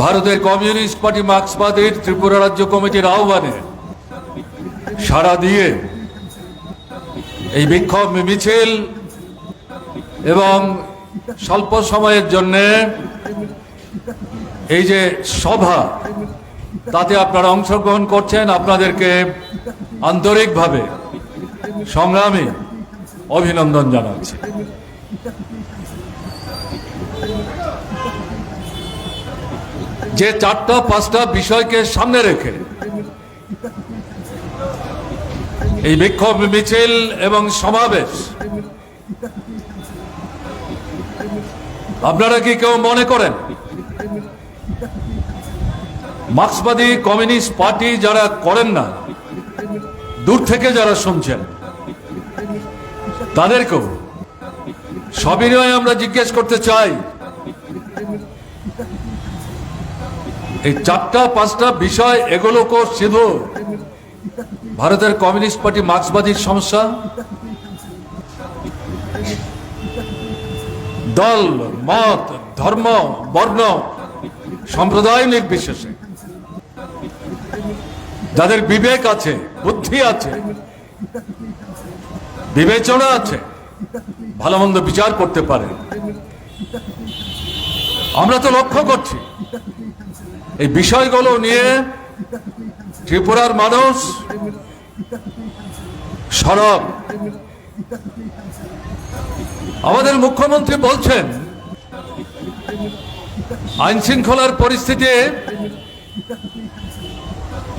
ভারতের communist party মার্ক্সবাদীর Tripura রাজ্য কমিটির আহ্বানে সাড়া দিয়ে এই বিক্ষোভ মিছিল এবং স্বল্প সময়ের জন্য এই যে সভা, তাতে আপনারা অংশগ্রহণ করছেন আপনাদেরকে আন্তরিকভাবে। সংগ্রামী অভিনন্দন জানাচ্ছি। যে চারটা, পাঁচটা বিষয়কে সামনে রেখে এই বিক্ষোভ মিছিল এবং সমাবেশ, আপনারা কি কেউ মনে করেন? মার্ক্সবাদী কমিউনিস্ট পার্টি যারা করেন না, দূর থেকে যারা শুনছেন তাদেরকেও সবিনয় আমরা জিজ্ঞেস করতে চাই। এই চারটা, পাঁচটা বিষয় এগুলোকে শুধু ভারতের কমিউনিস্ট পার্টি মার্ক্সবাদীর সমস্যা। দল, মত, ধর্ম, বর্ণ সম্প্রদায় নির্বিশেষে যাদের বিবেক আছে, বুদ্ধি আছে বিবেচনা আছে। ভালো মন্দ বিচার করতে পারে। আমরা তো লক্ষ্য করছি, এই বিষয়গুলো নিয়ে ত্রিপুরার মানুষ সরব। আমাদের মুখ্যমন্ত্রী বলছেন, আইন শৃঙ্খলার পরিস্থিতি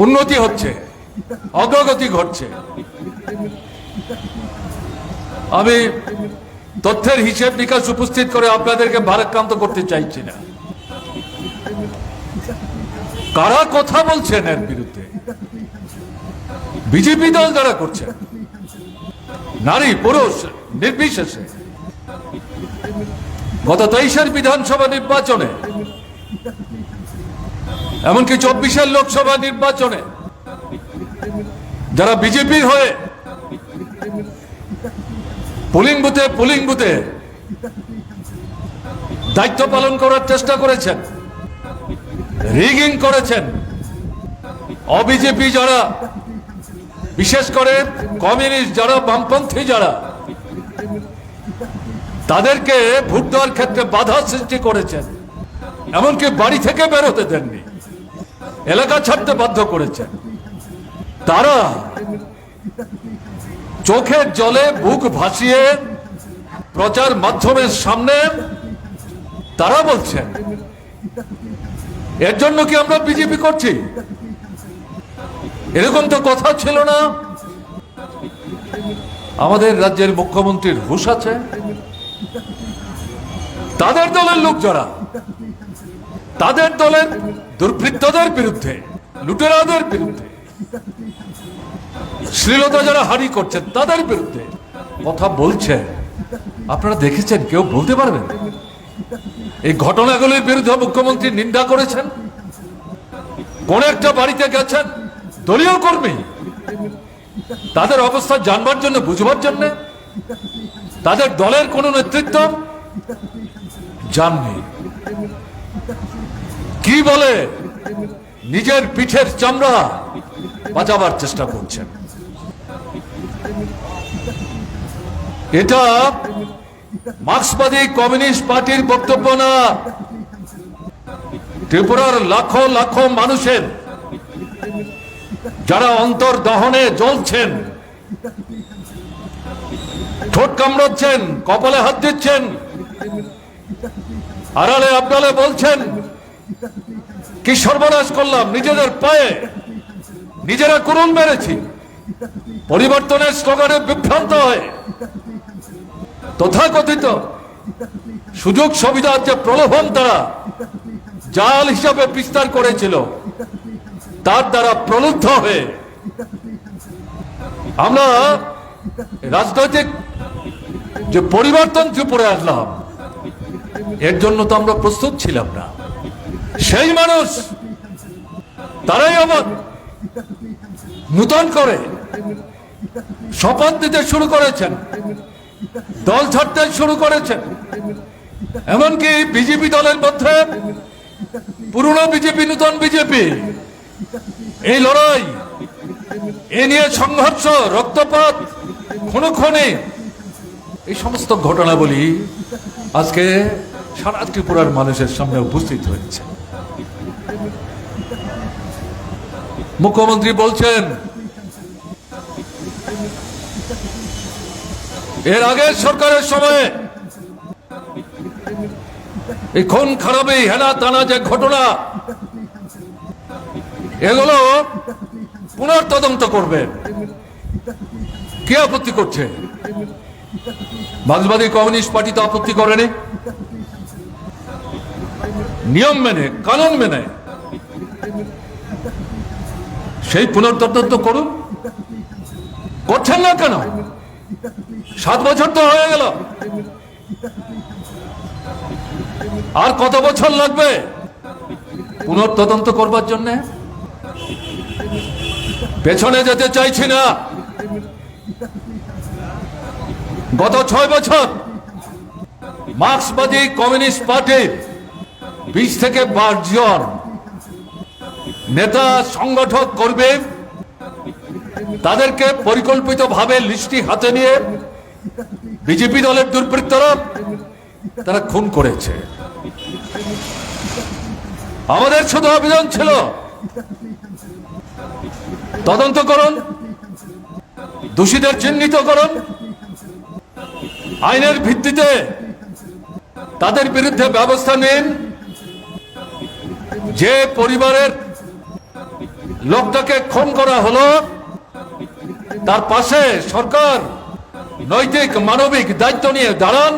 উন্নতি হচ্ছে, অগ্রগতি ঘটছে। আমি তথ্যের হিসেব নিকাশ উপস্থিত করে আপনাদেরকে ভারাক্রান্ত করতে চাইছি না। কারা কথা বলছেন এর বিরুদ্ধে? বিজেপি দল যারা করছে, নারী, পুরুষ, নির্বিশেষে। গত তেইশের বিধানসভা নির্বাচনে, এমনকি চব্বিশের লোকসভা নির্বাচনে, যারা বিজেপির হয়ে পুলিং বুথে পুলিং বুথে দায়িত্ব পালন করার চেষ্টা করেছেন। রিগিং করেছেন। অবিজেপি যারা, বিশেষ করে কমিউনিস্ট যারা, বামপন্থী যারা, তাদেরকে ভোট দেওয়ার ক্ষেত্রে বাধা সৃষ্টি করেছেন। এমনকি বাড়ি থেকে বেরোতে দেননি। এলাকা ছাড়তে বাধ্য করেছেন। তারা চোখের জলে বুক ভাসিয়ে প্রচার মাধ্যমের সামনে তারা বলছেন, এর জন্য কি আমরা বিজেপি করছি? এরকম তো কথা ছিল না। আমাদের রাজ্যের মুখ্যমন্ত্রীর হুশ আছে। তাদের দলের লোক যারা, তাদের দলের দুর্বৃত্তদের বিরুদ্ধে, লুটেরাদের বিরুদ্ধে শ্লীলতা যারা হারি করছেন তাদের বিরুদ্ধে কথা বলছে। আপনারা দেখেছেন, কেউ বলতে পারবেন এই ঘটনাগুলির বিরুদ্ধে মুখ্যমন্ত্রী নিন্দা করেছেন। কোন একটা বাড়িতে গেছেন, দলীয় কর্মী। তাদের অবস্থা জানবার জন্য, বুঝবার জন্য। তাদের দলের কোন নেতৃত্ব জাননি কি বলে? নিজের পিঠের চামড়া বাঁচাবার চেষ্টা করছেন। এটা মার্ক্সবাদী কমিউনিস্ট পার্টির বক্তব্য না। ত্রিপুরার লাখো লাখো মানুষের যারা অন্তর দহনে জ্বলছেন, ঠোঁট কামড়াচ্ছেন, কপালে হাত দিচ্ছেন, আড়ালে আবডালে বলছেন, কি সর্বনাশ করলাম, নিজেদের পায়ে নিজেরা কুরুন মেরেছি, পরিবর্তনের স্লোগানে বিভ্রান্ত হয়ে তথাকথিত সুযোগ সুবিধার যে প্রলোভন তারা জাল হিসাবে বিস্তার করেছিল, তার দ্বারা প্রলুব্ধ হয়ে আমরা রাজনৈতিক যে পরিবর্তন ত্রিপুরে আসলাম, এর জন্য তো আমরা প্রস্তুত ছিলাম না। সেই মানুষ তারাই আমার নূতন করে শপথ দিতে শুরু করেছেন। দল ছাড়তে শুরু করেছেন এমনকি বিজেপি দলের মধ্যে পুরনো বিজেপি, নূতন বিজেপি, এই লড়াই, এ নিয়ে সংঘর্ষ, রক্তপাত, খুনোখনি, এই সমস্ত ঘটনাবলী আজকে সারা ত্রিপুরার মানুষের সামনে উপস্থিত হয়েছে। মুখ্যমন্ত্রী বলছেন এর আগের সরকারের সময়ে এই খুন খারাপি, হেনা টানা যে ঘটনা, এগুলো পুনর্তদন্ত করবে। কে আপত্তি করছে? মার্ক্সবাদী কমিউনিস্ট পার্টি তো আপত্তি করেনি। নিয়ম মেনে, কানুন মেনে, সেই পুনর্তদন্ত করুন করছেন না কেন? সাত বছর তো হয়ে গেল। আর কত বছর লাগবে পুনর্তদন্ত করবার জন্য? পেছনে যেতে চাইছি না। গত ছয় বছর মার্ক্সবাদী কমিউনিস্ট পার্টির বিশ থেকে বাইশ জন নেতা সংগঠক করবে তাদেরকে পরিকল্পিতভাবে লিস্টি হাতে নিয়ে বিজেপি দলের দুর্বৃত্তরা তারা খুন করেছে। আমাদের শুধু অভিযান ছিল তদন্ত করুন, দোষীদের চিহ্নিত করুন। আইনের ভিত্তিতে তাদের বিরুদ্ধে ব্যবস্থা নিন। যে পরিবারের লোকটাকে খুন করা হলো তার পাশে সরকার নৈতিক, মানবিক দায়িত্ব নিয়ে দাঁড়ান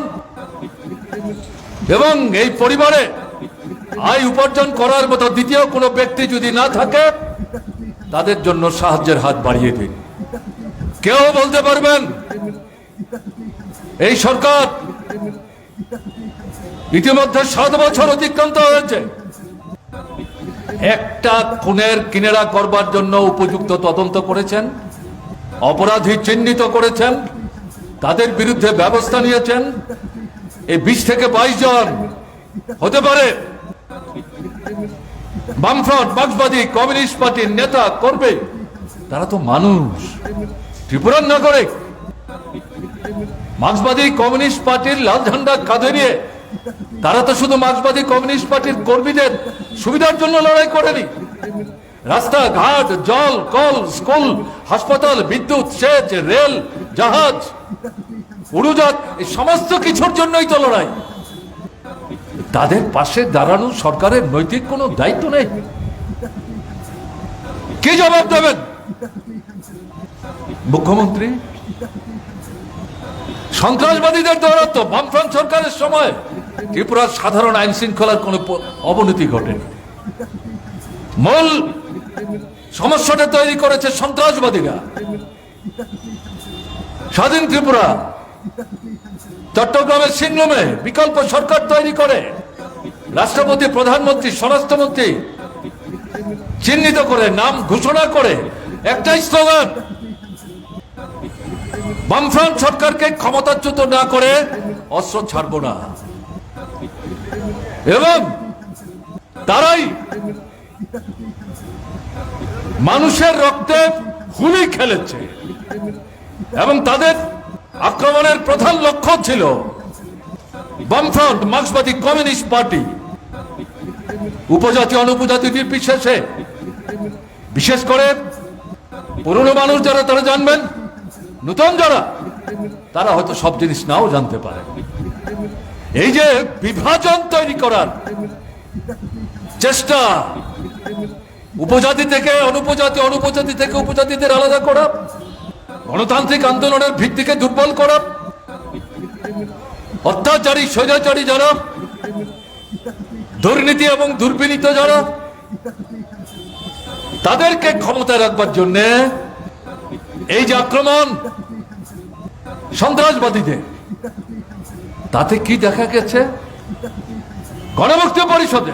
এবং এই পরিবারে আয় উপার্জন করার মতো দ্বিতীয় কোনো ব্যক্তি যদি না থাকে, তাদের জন্য সাহায্যের হাত বাড়িয়ে দিন। কেউ বলতে পারবেন, এই সরকার ইতিমধ্যে সাত বছর অতিক্রান্ত হয়েছে। একটা খুনের কিনেরা করবার জন্য উপযুক্ত তদন্ত করেছেন। অপরাধী চিহ্নিত করেছেন, তাদের বিরুদ্ধে ব্যবস্থা নিয়েছেন। এই বিশ থেকে বাইশ জন হতে পারে। বামফ্রন্ট, মার্ক্সবাদী কমিউনিস্ট পার্টির নেতা করবে। তারা তো মানুষ। ত্রিপুরার নাগরিক। মার্ক্সবাদী কমিউনিস্ট পার্টির লাল ঝান্ডা কাঁধে নিয়ে তারা তো শুধু মার্ক্সবাদী কমিউনিস্ট পার্টির কর্মীদের সুবিধার জন্য লড়াই করেনি। রাস্তা ঘাট জল, কল, স্কুল, হাসপাতাল, বিদ্যুৎ, সেচ, রেল, জাহাজ উড়োজাত এই সমস্ত কিছুর জন্যই তো লড়াই। তাদের পাশে দাঁড়ানো সরকারের নৈতিক কোনো দায়িত্ব নেই। কি জবাব দেবেন? মুখ্যমন্ত্রী? সন্ত্রাসবাদীদের দৌরাত্ম বামফ্রন্ট সরকারের সময়। ত্রিপুরার সাধারণ আইন শৃঙ্খলার কোনো অবনতি ঘটেনি। মূল সমস্যাটা তৈরি করেছে সন্ত্রাসবাদীরা। স্বাধীন ত্রিপুরা, চট্টগ্রামের সিংরমে বিকল্প সরকার তৈরি করে রাষ্ট্রপতি, প্রধানমন্ত্রী, স্বরাষ্ট্রমন্ত্রী চিহ্নিত করে, নাম ঘোষণা করে একটাই স্লোগান, বামফ্রন্ট সরকারকে ক্ষমতাচ্যুত না করে অস্ত্র ছাড়ব না। এবং তারাই মানুষের রক্তে হুলি খেলেছে। এবং তাদের আক্রমণের প্রধান লক্ষ্য ছিল বামফ্রন্ট মার্ক্সবাদী কমিউনিস্ট পার্টি। উপজাতি অনুপজাতি নির্বিশেষে বিশেষ করে পুরনো মানুষ যারা, তারা জানবেন, নূতন যারা, তারা হয়তো সব জিনিস নাও জানতে পারে। এই যে বিভাজন তৈরি করার চেষ্টা উপজাতি থেকে অনুপজাতি অনুপজাতি থেকে উপজাতিদের আলাদা করা। গণতান্ত্রিক আন্দোলনের ভিত্তিকে দুর্বল করা। অত্যাচারী, স্বৈরাচারী যারা, দুর্নীতি এবং দুর্বিনীত যারা, তাদেরকে ক্ষমতায় রাখবার জন্য এই যে আক্রমণ সন্ত্রাসবাদীদের, তাতে কি দেখা গেছে? গণমুক্তি পরিষদে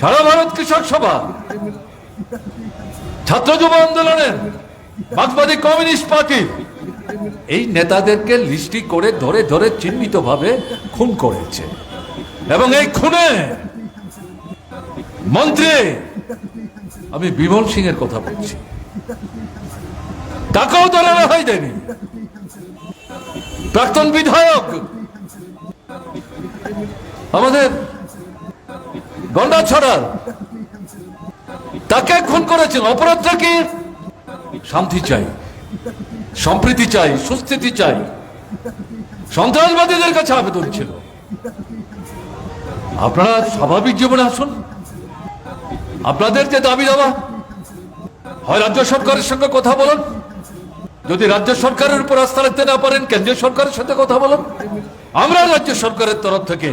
সারা ভারত কৃষক সভা। ছাত্র যুব আন্দোলনের মার্ক্সবাদী কমিউনিস্ট পার্টির এই নেতাদেরকে লিস্টি করে ধরে ধরে চিহ্নিতভাবে খুন করেছে। এবং এই খুনে মন্ত্রী, আমি বিমল সিং এর কথা বলছি। টাকাও তারা রেহাই দেয়নি। প্রাক্তন বিধায়ক, আমাদের গন্ডা ছড়ার। তাকে খুন করেছেন। অপরাধটা কি? শান্তি চাই, সম্প্রীতি চাই, সুস্থিতি চাই। সন্ত্রাসবাদীদের কাছে আবেদন ছিল। আপনারা স্বাভাবিক জীবনে আসুন। আপনাদের যে দাবি দেওয়া হয় রাজ্য সরকারের সঙ্গে কথা বলুন। যদি রাজ্য সরকারের উপর আস্থা রাখতে না পারেন, কেন্দ্রীয় সরকারের সাথে কথা বলুন। আমরা রাজ্য সরকারের তরফ থেকে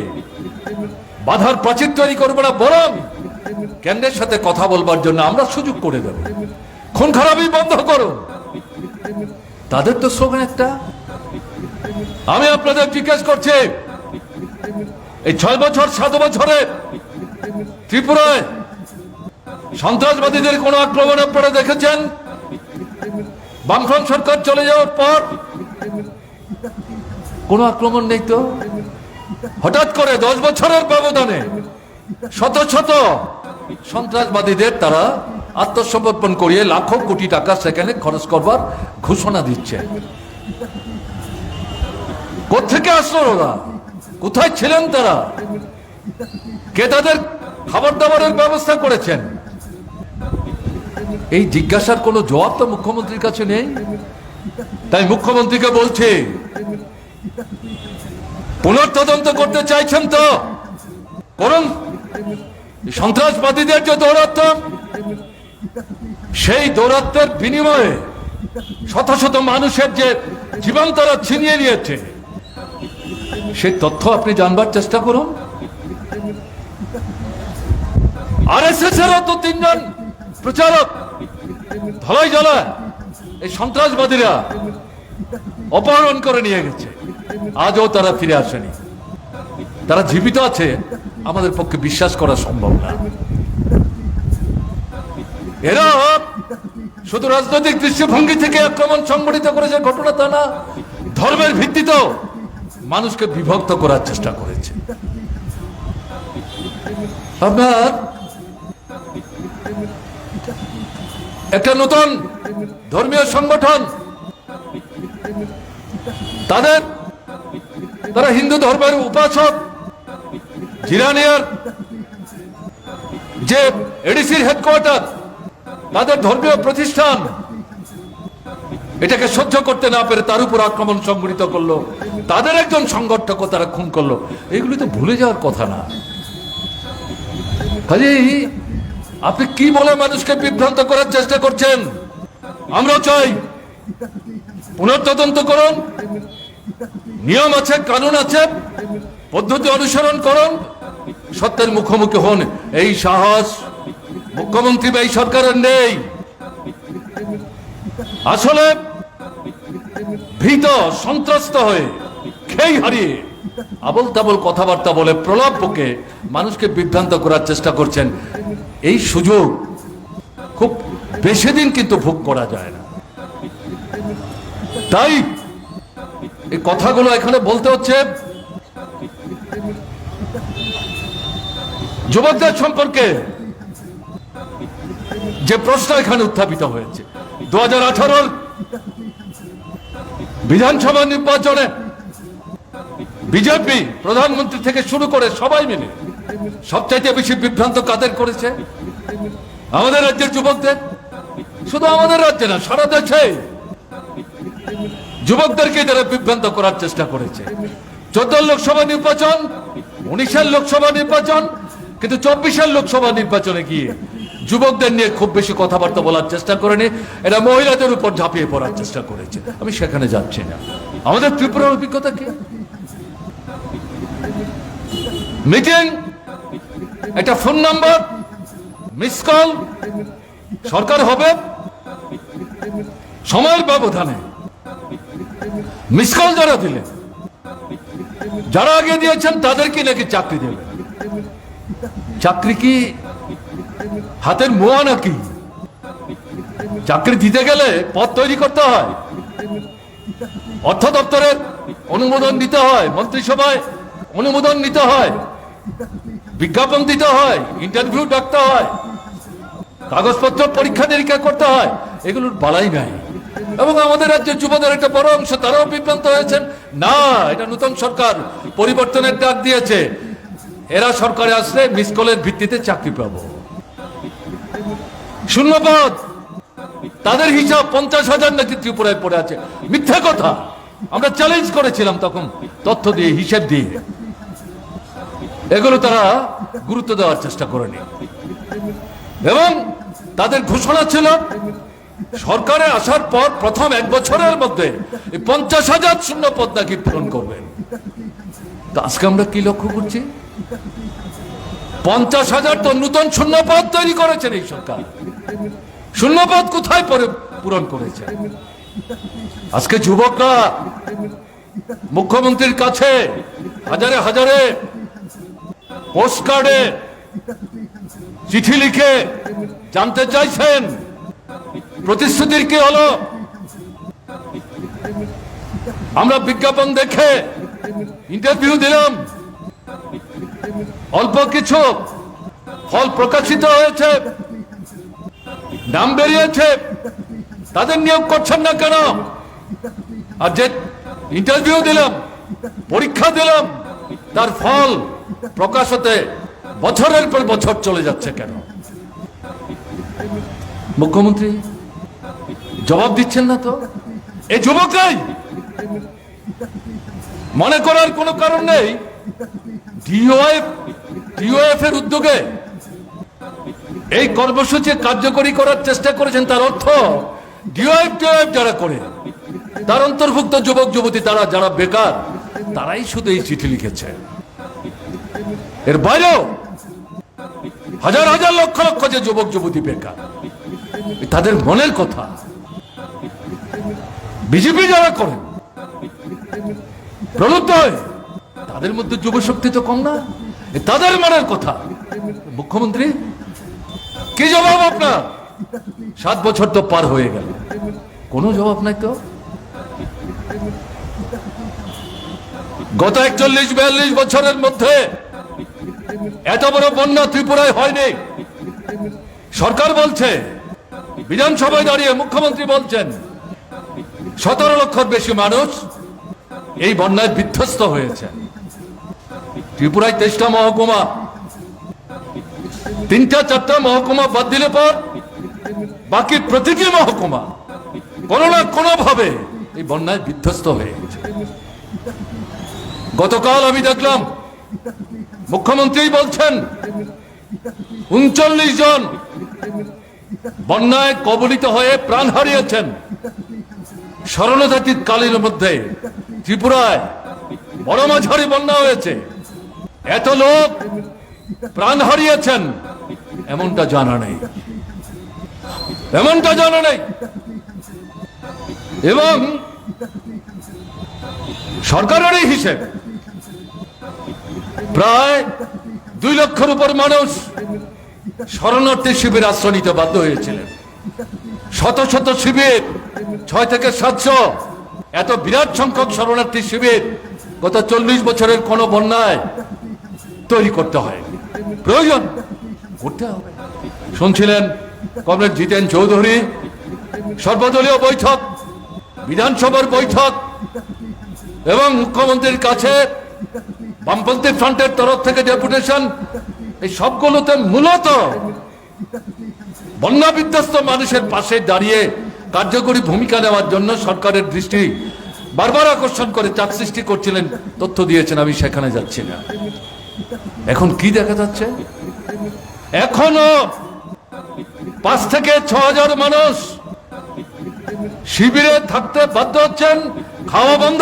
বাধার প্রাচীর তৈরি করব না, বরং কেন্দ্রের সাথে কথা বলবার জন্য আমরা সুযোগ করে দেব। খুন খারাপই বন্ধ করো তাদের তো স্লোগান একটা। আমি আপনাদের জিজ্ঞেস করছি, এই ছয় বছর, সাত বছরে ত্রিপুরায় সন্ত্রাসবাদীদের কোনো আক্রমণের পরে দেখেছেন? বামফ্রন্ট সরকার চলে যাওয়ার পর কোনো আক্রমণ নেই তো? হঠাৎ করে দশ বছরের ব্যবধানে শত শত সন্ত্রাসবাদীদের তারা আত্মসমর্পণ করিয়ে লাখো কোটি টাকা সেখানে খরচ করবার ঘোষণা দিচ্ছে। কোথেকে আসলো ওরা? কোথায় ছিলেন তারা? কে তাদের খাবার দাবারের ব্যবস্থা করেছেন? এই জিজ্ঞাসার কোনো জবাব তো মুখ্যমন্ত্রীর কাছে নেই। তাই মুখ্যমন্ত্রীকে বলছি পুনর্তদন্ত করতে চাইছেন তো? করুন সন্ত্রাসবাদীদের যে দৌরাত্ম, সেই দৌরাত্মের বিনিময়ে শত শত মানুষের যে জীবন তারা ছিনিয়ে নিয়েছে সেই তথ্য আপনি জানবার চেষ্টা করুন। আর এস এস এরও তো তিনজন প্রচারক ধলাই জলা এই সন্ত্রাসবাদীরা অপহরণ করে নিয়ে গেছে। আজও তারা ফিরে আসেনি। তারা জীবিত আছে, আমাদের পক্ষে বিশ্বাস করা সম্ভব না। এরা শুধু রাজনৈতিক দৃষ্টিভঙ্গি থেকে আক্রমণ সংগঠিত করেছে, ঘটনা তা না, ধর্মের ভিত্তিতেও মানুষকে বিভক্ত করার চেষ্টা করেছে। আপনার একটা নতুন ধর্মীয় সংগঠন, তাদের তারা হিন্দু ধর্মের উপাসক। জিরানিয়ার যে এডিসির হেডকোয়ার্টার তাদের ধর্মীয় প্রতিষ্ঠান, এটাকে সহ্য করতে না পেরে তার উপর আক্রমণ সংগঠিত করল। তাদের একজন সংগঠক তারা খুন করল। এগুলি তো ভুলে যাওয়ার কথা না। কাজেই আপনি কি বলে মানুষকে বিভ্রান্ত করার চেষ্টা করছেন? আমরা চাই। পুনর্তদন্ত করুন। নিয়ম আছে, কানুন আছে, পদ্ধতি অনুসরণ করুন, সত্যের মুখোমুখি হন। এই সাহস মুখ্যমন্ত্রী বা এই সরকারের নেই। আসলে ভীত, সন্ত্রস্ত হয়ে, খেই হারিয়ে আবল তাবল কথাবার্তা বলে প্রলাপ বকে মানুষকে বিভ্রান্ত করার চেষ্টা করছেন। এই সুযোগ খুব বেশি দিন কিন্তু ভোগ করা যায় না। তাই এই কথাগুলো এখানে বলতে হচ্ছে যুবকদের সম্পর্কে যে প্রশ্ন এখানে উত্থাপিত হয়েছে। দু হাজার বিধানসভা নির্বাচনে বিজেপি প্রধানমন্ত্রী থেকে শুরু করে সবাই মিলে সবচাইতে বেশি বিভ্রান্ত কাদের করেছে? আমাদের রাজ্যের যুবকদের? শুধু আমাদের রাজ্যে না, সারা দেশে। যুবকদেরকে তারা বিভ্রান্ত করার চেষ্টা করেছে। চোদ্দ লোকসভা নির্বাচন, উনিশের লোকসভা নির্বাচন, কিন্তু চব্বিশের লোকসভা নির্বাচনে গিয়ে যুবকদের নিয়ে খুব বেশি কথাবার্তা বলার চেষ্টা করেনি এটা মহিলাদের উপর ঝাঁপিয়ে পড়ার চেষ্টা করেছে। আমি সেখানে যাচ্ছি না। আমাদের ত্রিপুরার অভিজ্ঞতা কি? মিটিং, একটা ফোন নাম্বার, মিস কল, সরকার হবে। সময়ের ব্যবধানে মিস কল যারা দিলেন যারা আগে দিয়েছেন তাদেরকে নাকি চাকরি দেবেন চাকরি কি হাতের মোয়া নাকি? চাকরি দিতে গেলে পদ তৈরি করতে হয় অর্থ দপ্তরের অনুমোদন দিতে হয়, মন্ত্রিসভায় অনুমোদন নিতে হয়, বিজ্ঞাপন দিতে হয় ইন্টারভিউ ডাকতে হয়, কাগজপত্র পরীক্ষা নিরীক্ষা করতে হয়, এগুলোর বালাই নাই। এবং আমাদের রাজ্যের যুবদের একটা বড় অংশ, তারাও বিভ্রান্ত হয়েছেন। না, এটা নতুন সরকার। পরিবর্তনের ডাক দিয়েছে। এরা সরকারে আসলে মিস কলের ভিত্তিতে চাকরি পাবো। শূন্যপদ। তাদের হিসাব পঞ্চাশ হাজার নাকি ত্রিপুরায় পড়ে আছে। মিথ্যা কথা। আমরা চ্যালেঞ্জ করেছিলাম তখন তথ্য দিয়ে, হিসেব দিয়ে। এগুলো তারা গুরুত্ব দেওয়ার চেষ্টা করেনি। এবং তাদের ঘোষণা ছিল সরকারে আসার পর প্রথম এক বছরের মধ্যে পঞ্চাশ হাজার শূন্য পদ নাকি পূরণ করবেন। তো আজকে আমরা কি লক্ষ্য করছি? পঞ্চাশ হাজার তো নূতন শূন্য পদ তৈরি করেছেন এই সরকার। শূন্য পদ কোথায় পরে পূরণ করেছে? আজকে যুবকরা মুখ্যমন্ত্রীর কাছে হাজারে হাজারে পোস্ট কার্ডে চিঠি লিখে জানতে চাইছেন। প্রতিশ্রুতির কি হলো আমরা বিজ্ঞাপন দেখে ইন্টারভিউ দিলাম। অল্প কিছু ফল প্রকাশিত হয়েছে নাম বেরিয়েছে, তাদের নিয়োগ করছেন না কেন? আর যে ইন্টারভিউ দিলাম, পরীক্ষা দিলাম, তার ফল প্রকাশ হতে বছরের পর বছর চলে যাচ্ছে কেন? মুখ্যমন্ত্রী? জবাব দিচ্ছেন না তো? এই যুবকরাই! মনে করার কোনো কারণ নেই। ডিওএফ এর উদ্যোগে এই কর্মসূচি কার্যকরী করার চেষ্টা করেছেন, তার অর্থ ডিওএফ ডিওএফ যারা করে, তার অন্তর্ভুক্ত যুবক, যুবতী, তারা যারা বেকার, তারাই শুধু এই চিঠি লিখেছে। এর বাইরেও হাজার হাজার লক্ষ লক্ষ যে যুবক, যুবতী বেকার, তাদের মনের কথা বিজেপি যারা করেন প্রলুব্ধ হয়ে, তাদের মধ্যে যুব শক্তি তো কম না। তাদের মনের কথা। মুখ্যমন্ত্রী, কি জবাব আপনার? সাত বছর তো পার হয়ে গেল। কোনো জবাব নাই তো? গত একচল্লিশ, বিয়াল্লিশ বছরের মধ্যে এত বড় বন্যা ত্রিপুরায় হয়নি। সরকার বলছে, বিধানসভায় দাঁড়িয়ে মুখ্যমন্ত্রী বলছেন সতেরো লক্ষর বেশি মানুষ এই বন্যায় বিধ্বস্ত হয়েছে। ত্রিপুরায় তেইশটা মহকুমা, তিনটা চারটা মহকুমা বাদ দিলে পর বাকি প্রতিটি মহকুমা কোনো না কোনো ভাবে এই বন্যায় বিধ্বস্ত হয়ে গেছে গতকাল আমি দেখলাম মুখ্যমন্ত্রী বলছেন, উনচল্লিশ জন বন্যায় কবলিত হয়ে প্রাণ হারিয়েছেন। স্মরণজাতির কালের মধ্যে ত্রিপুরায় বড় মাঝারি বন্যা হয়েছে। এত লোক প্রাণ হারিয়েছেন, এমনটা জানা নেই। এমনটা জানা নেই। এবং সরকারের হিসেব, প্রায় দুই লক্ষের উপর মানুষ শরণার্থী শিবির আশ্রয় নিতে বাধ্য হয়েছিলেন। শত শত শিবির, ছয় থেকে সাতশো। এত বিরাট সংখ্যক শরণার্থী শিবির গত চল্লিশ বছরের কোন বন্যায় তৈরি করতে হয়। প্রয়োজন, করতে হবে। শুনছিলেন কমরেড জিতেন চৌধুরী? সর্বদলীয় বৈঠক, বিধানসভার বৈঠক এবং মুখ্যমন্ত্রীর কাছে বামপন্থী ফ্রন্টের তরফ থেকে ডেপুটেশন, এই সবগুলোতে মূলত বন্যা বিধ্বস্ত মানুষের পাশে দাঁড়িয়ে কার্যকরী ভূমিকা নেওয়ার জন্য সরকারের দৃষ্টি বারবার আকর্ষণ করে চাপ সৃষ্টি করছিলেন, তথ্য দিয়েছেন, আমি সেখানে যাচ্ছি না। এখন কি দেখা যাচ্ছে? এখনও পাঁচ থেকে ছ হাজার মানুষ শিবিরে থাকতে বাধ্য হচ্ছেন, খাওয়া বন্ধ।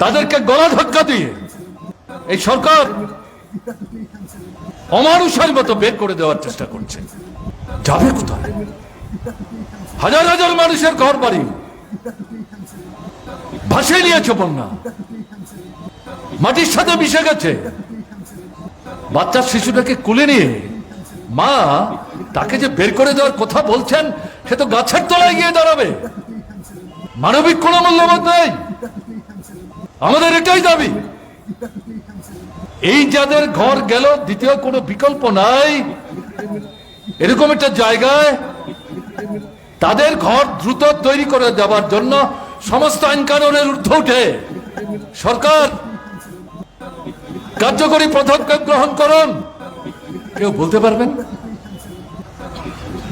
তাদেরকে গলা ধাক্কা দিয়ে এই সরকার অমানুষের মতো বের করে দেওয়ার চেষ্টা করছে যাবে কোথায়? হাজার হাজার মানুষের ঘর বাড়ি। ভাসিয়ে নিয়েছে বন্যা। মাটির সাথে মিশে গেছে। বাচ্চার শিশুটাকে কুলে নিয়ে মা তাকে যে বের করে দেওয়ার কথা বলছেন, সে তো গাছের তলায় গিয়ে দাঁড়াবে। মানবিক কোনো মূল্যবোধ নেই। আমাদের এটাই দাবি। এই যাদের ঘর গেল, দ্বিতীয় কোনো বিকল্প নাই। এরকম একটা জায়গায় তাদের ঘর দ্রুত তৈরি করে দেওয়ার জন্য সমস্ত আইন কানুনের ঊর্ধ্বে উঠে। সরকার, কার্যকরী পদক্ষেপ গ্রহণ করুন। কেউ বলতে পারবেন?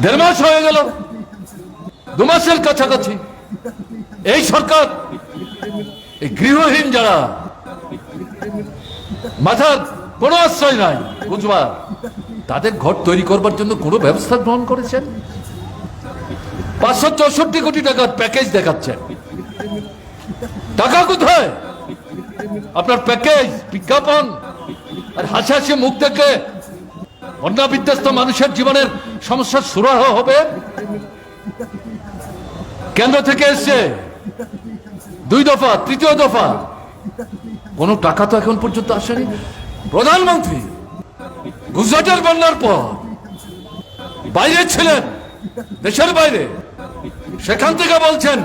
দেড় মাস হয়ে গেল, দু মাসের কাছাকাছি। এই সরকার, এই গৃহহীন যারা মাথার কোনো আশ্রয় নাই। বুঝবার। তাদের ঘর তৈরি করবার জন্য কোনো ব্যবস্থা গ্রহণ করেছেন? পাঁচশো চৌষট্টি কোটি টাকার প্যাকেজ দেখাচ্ছেন। টাকা কোথায়? আপনার প্যাকেজ, বিজ্ঞাপন আর হাসি মুখ দেখে বন্যা বিধ্বস্ত মানুষের জীবনের সমস্যার সুরাহ হবে? কেন্দ্র থেকে এসছে দুই দফা, তৃতীয় দফা। কোনো টাকা তো এখন পর্যন্ত আসেনি। প্রধানমন্ত্রী, গুজরাটের বন্যার পর বাইরে ছিলেন, দেশের বাইরে। সেখান থেকে বলছেন,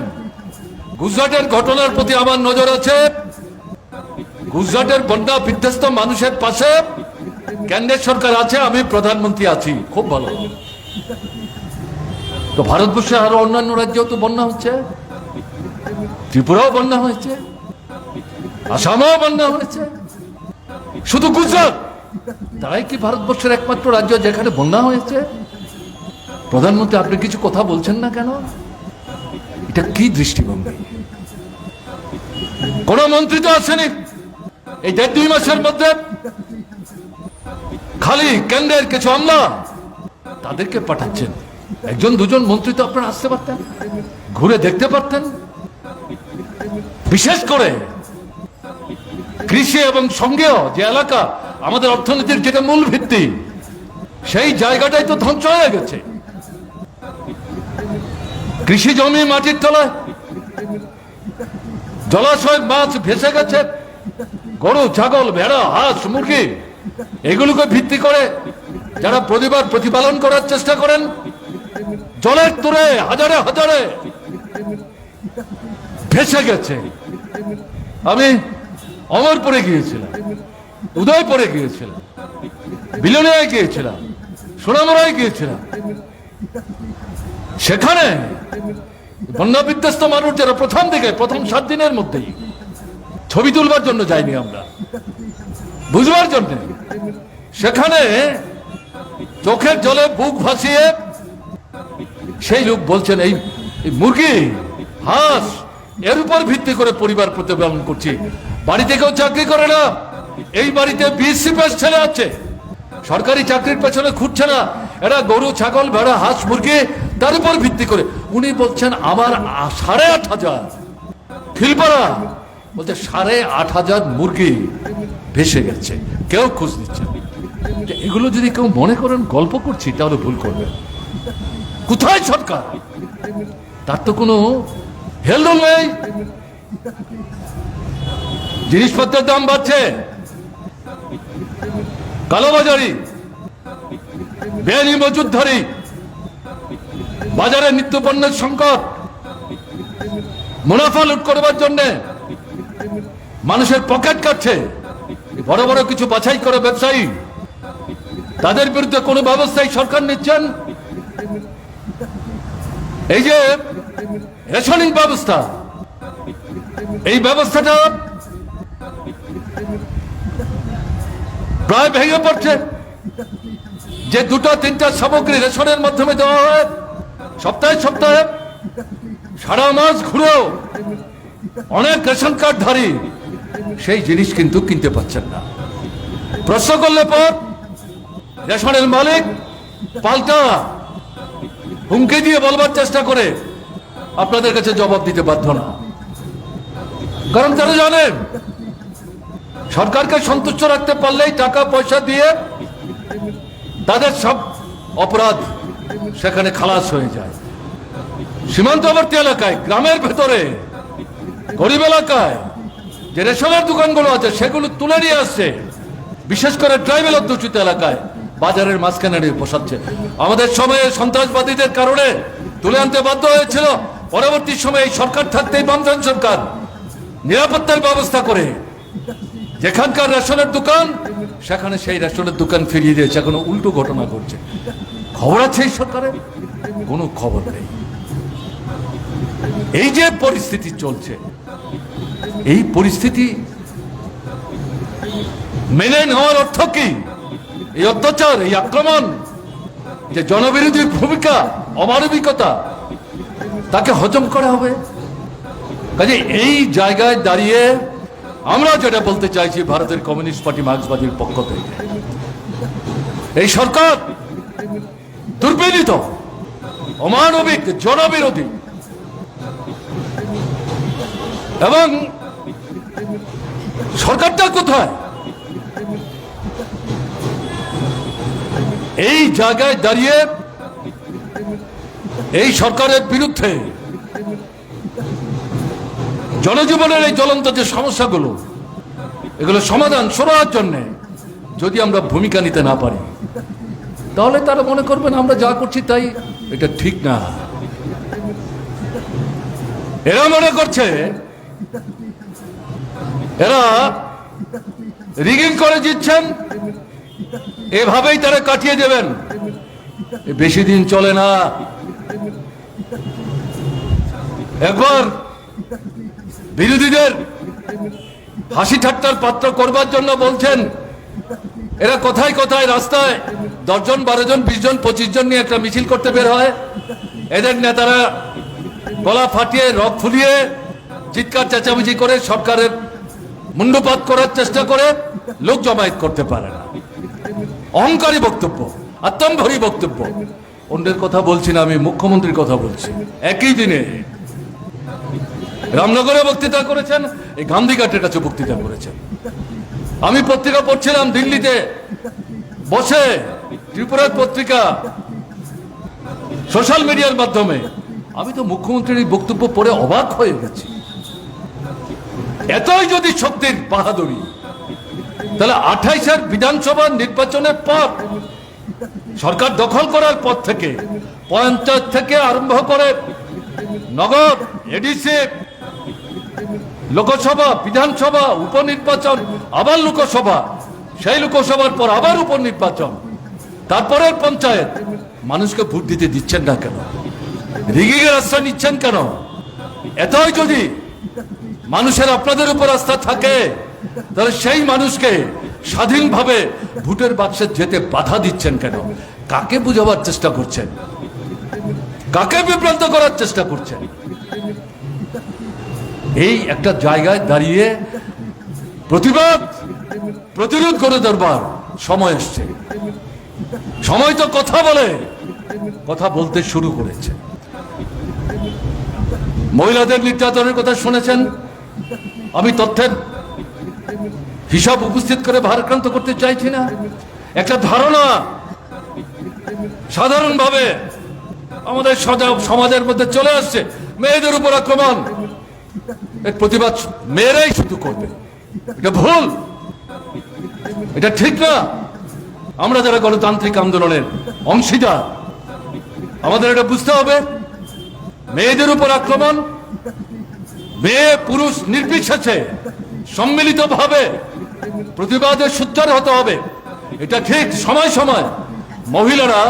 গুজরাটের ঘটনার প্রতি আমার নজর আছে। গুজরাটের বন্যা বিধ্বস্ত মানুষের পাশে কেন্দ্রের সরকার আছে, আমি প্রধানমন্ত্রী আছি। খুব ভালো। তো ভারতবর্ষে আরও অন্যান্য রাজ্যেও তো বন্যা হচ্ছে। ত্রিপুরাও বন্যা হয়েছে। আসামেও বন্যা হয়েছে। শুধু গুজরাট। তারাই কি ভারতবর্ষের একমাত্র রাজ্য যেখানে বন্যা হয়েছে? প্রধানমন্ত্রী, আপনি কিছু কথা বলছেন না কেন? এটা কি দৃষ্টিভঙ্গি? কোন মন্ত্রী তো আসেনি। এই দেড় দুই মাসের মধ্যে খালি কেন্দ্রের কিছু আমলা তাদেরকে পাঠাচ্ছেন। একজন, দুজন মন্ত্রী তো আপনারা আসতে পারতেন, ঘুরে দেখতে পারতেন। বিশেষ করে কৃষি এবং সঙ্গেও যে এলাকা আমাদের অর্থনীতির যেটা মূল ভিত্তি, সেই জায়গাটাই তো ধ্বংস হয়ে গেছে। কৃষি জমি মাটির তলায় জলাশয় মাছ ভেসে গেছে, গরু, ছাগল, ভেড়া, হাঁস, মুরগি, এগুলোকে ভিত্তি করে যারা প্রতিবার প্রতিপালন করার চেষ্টা করেন, জলের তোরে হাজারে হাজারে ভেসে গেছে। আমি অমরপুরে গিয়েছিলাম উদয়পুরে গিয়েছিলাম, বিলনিয়ায় গিয়েছিলাম সোনামরায় গিয়েছিলাম। সেখানে বন্যা বিধ্বস্ত মানুষ যারা প্রথম দিকে, প্রথম সাত দিনের মধ্যেই ছবি তুলবার জন্য যাইনি আমরা, বুঝবার জন্য। সেখানে চোখের জলে বুক ভাসিয়ে সেই লোক বলছেন এই মুরগি, হাঁস, এর উপর ভিত্তি করে পরিবার প্রতিপালন করছি। বাড়িতে কেউ চাকরি করে না। এই বাড়িতে বিএসসি পাস ছেলে আছে। সরকারি চাকরির পেছনে ঘুরছে না। এরা গরু, ছাগল, ভেড়া, হাঁস, মুরগি, তার উপর ভিত্তি করে। উনি বলছেন, আমার সাড়ে আট হাজার। খিলপাড়া। বলছে, সাড়ে আট হাজার মুরগি ভেসে গেছে। কেউ খোঁজ নিচ্ছে এগুলো যদি কেউ মনে করেন, গল্প করছি, তাহলে ভুল করবেন। কোথায় সরকার? তার তো কোনো হেলদোল নেই। জিনিসপত্রের দাম বাড়ছে। কালোবাজারি, বেআইনি মজুদধারী বাজারে নিত্য পণ্যের সংকট, মুনাফা লুট করবার জন্য মানুষের পকেট কাটছে। বড় বড় কিছু বাছাই করে ব্যবসায়ী, তাদের বিরুদ্ধে কোনো ব্যবস্থাই সরকার নিচ্ছেন? এই যে রেশনিং ব্যবস্থা, এই ব্যবস্থাটা প্রায় ভেঙে পড়ছে। যে দুটো, তিনটা সামগ্রী রেশনের মাধ্যমে দেওয়া হয়, সপ্তাহে সপ্তাহে, সারা মাস ঘুরেও অনেক রেশন কার্ড ধারী সেই জিনিস কিন্তু কিনতে পাচ্ছেন না। প্রশ্ন করলে পর রেশনের মালিক পাল্টা হুমকি দিয়ে বলবার চেষ্টা করে আপনাদের কাছে জবাব দিতে বাধ্য না। কারণ তারা জানেন সরকারকে সন্তুষ্ট রাখতে পারলেই টাকা, পয়সা দিয়ে তাদের সব অপরাধ সেখানে খালাস হয়ে যায়। সীমান্তবর্তী এলাকায়, গ্রামের ভেতরে, গরিব এলাকায় যে রেশনের দোকানগুলো আছে, সেগুলো তুলে নিয়ে আসছে। বিশেষ করে ট্রাইবেল অধ্যুষিত এলাকায়, বাজারের মাঝখানে এনে বসাচ্ছে। আমাদের সময়ে সন্ত্রাসবাদীদের কারণে তুলে আনতে বাধ্য হয়েছিল। পরবর্তী সময়ে সরকার থাকতেই বামফ্রন্ট সরকার নিরাপত্তার ব্যবস্থা করে যেখানকার রেশনের দোকান, সেখানে সেই রেশনের দোকান ফিরিয়ে দিয়েছে। এখন উল্টো ঘটনা ঘটছে। খবর আছে এই সরকারের? কোনো খবর নেই। এই যে পরিস্থিতি চলছে, এই পরিস্থিতি মেনে নেওয়ার অর্থ কি? এই অত্যাচার, এই আক্রমণ, যে জনবিরোধী ভূমিকা, অমানবিকতা, তাকে হজম করা হবে? কাজে এই জায়গায় দাঁড়িয়ে আমরা যেটা বলতে চাইছি, ভারতের কমিউনিস্ট পার্টি মার্ক্সবাদীর পক্ষ থেকে। এই সরকার দুর্বিনীত অমানবিক, জনবিরোধী এবং সরকারটা কোথায়? এই জায়গায় দাঁড়িয়ে এই সরকারের বিরুদ্ধে জনজীবনের এই জ্বলন্ত যে সমস্যাগুলো, এগুলো সমাধান সরার জন্যে যদি আমরা ভূমিকা নিতে না পারি, তাহলে তারা মনে করবেন আমরা যা করছি তাই এটা ঠিক না। এরা মনে করছে, এরা রিগিং করে দিচ্ছেন, এভাবেই তারা কাটিয়ে দেবেন। বেশি দিন চলে না। একবার বিরোধীদের হাসি ঠাট্টার পাত্র করবার জন্য বলছেন, এরা কোথায় কোথায় রাস্তায় দশজন বারো জন বিশ জন পঁচিশ জন নিয়ে একটা মিছিল করতে বের হয়। এদের নেতারা গলা ফাটিয়ে, রক ফুলিয়ে চিৎকার, চেঁচামেচি করে সরকারের মুন্ডপাত করার চেষ্টা করে লোক জমায়েত করতে পারে না। অহংকারী বক্তব্য আত্মম্ভরী বক্তব্য। অন্যের কথা বলছি না, আমি মুখ্যমন্ত্রীর কথা বলছি। একই দিনে রামনগরে বক্তৃতা করেছেন, এই গান্ধীঘাটের কাছে বক্তৃতা করেছেন। আমি পত্রিকা পড়ছিলাম দিল্লিতে। বসে ত্রিপুরার পত্রিকা, সোশ্যাল মিডিয়ার মাধ্যমে। আমি তো মুখ্যমন্ত্রীর এই বক্তব্য পড়ে অবাক হয়ে গেছি। এতই যদি শক্তির বাহাদুরি, তাহলে আঠাইশের বিধানসভা নির্বাচনের পর সরকার দখল করার পর থেকে, পঞ্চায়েত থেকে আরম্ভ করে নগর, এডিসি লোকসভা, বিধানসভা, উপনির্বাচন, আবার লোকসভা। সেই লোকসভার পর আবার উপনির্বাচন। তারপরে পঞ্চায়েত। মানুষকে ভোট দিতে দিচ্ছেন না কেন? রিগিং এর আশ্রয় নিচ্ছেন কেন? এতই যদি মানুষের আপনাদের উপর আস্থা থাকে, তাহলে সেই মানুষকে স্বাধীনভাবে ভোটের বাক্সে যেতে বাধা দিচ্ছেন কেন? কাকে বুঝাবার চেষ্টা করছেন? কাকে বিভ্রান্ত করার চেষ্টা করছেন? এই একটা জায়গায় দাঁড়িয়ে প্রতিবাদ, প্রতিরোধ করে দরবার সময় এসছে। সময় তো কথা বলে, কথা বলতে শুরু করেছে। মহিলাদের নির্যাতনের কথা শুনেছেন। আমি তথ্যের হিসাব উপস্থিত করে ভারাক্রান্ত করতে চাইছি না। একটা ধারণা সাধারণভাবে আমাদের সমাজের মধ্যে চলে আসছে। মেয়েদের উপর আক্রমণ। প্রতিবাদ মেয়েরাই শুধু করবে। এটা ভুল। এটা ঠিক না। আমরা যারা গণতান্ত্রিক আন্দোলনের অংশীদার, আমাদের এটা বুঝতে হবে। মেয়েদের উপর আক্রমণ, মেয়ে, পুরুষ নির্বিশেষে সম্মিলিতভাবে প্রতিবাদের সূত্র হতে হবে। এটা ঠিক সময় সময়। মহিলারা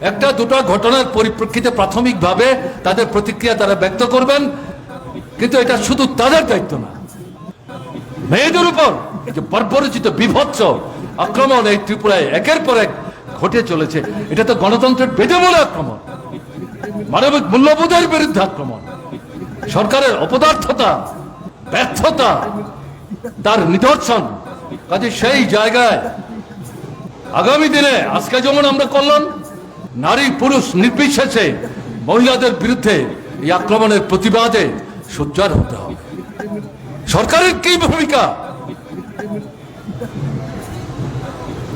একটা দুটো ঘটনার পরিপ্রেক্ষিতে প্রাথমিকভাবে তাদের প্রতিক্রিয়া তারা ব্যক্ত করবেন। কিন্তু এটা শুধু তাদের দায়িত্ব না। মেয়েদের উপর যে বর্বরচিত বিভৎস আক্রমণ এই ত্রিপুরায় একের পর এক ঘটে চলেছে, এটা তো গণতন্ত্রের বেদমূল আক্রমণ, মানবিক মূল্যবোধের বিরুদ্ধে আক্রমণ, সরকারের অপদার্থতা, ব্যর্থতা, তার নিদর্শন, কাজে সেই জায়গায় আগামী দিনে আজকে যেমন আমরা করলাম, নারী পুরুষ নির্বিশেষে মহিলাদের বিরুদ্ধে এই আক্রমণের প্রতিবাদে সোচ্চার হতে হবে সরকারের কি ভূমিকা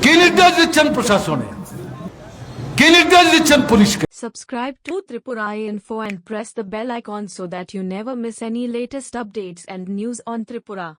কি নির্দেশ দিচ্ছেন প্রশাসনে কি নির্দেশ দিচ্ছেন পুলিশকে Subscribe to Tripura Info and press the bell icon so that you never miss any latest updates and news on Tripura.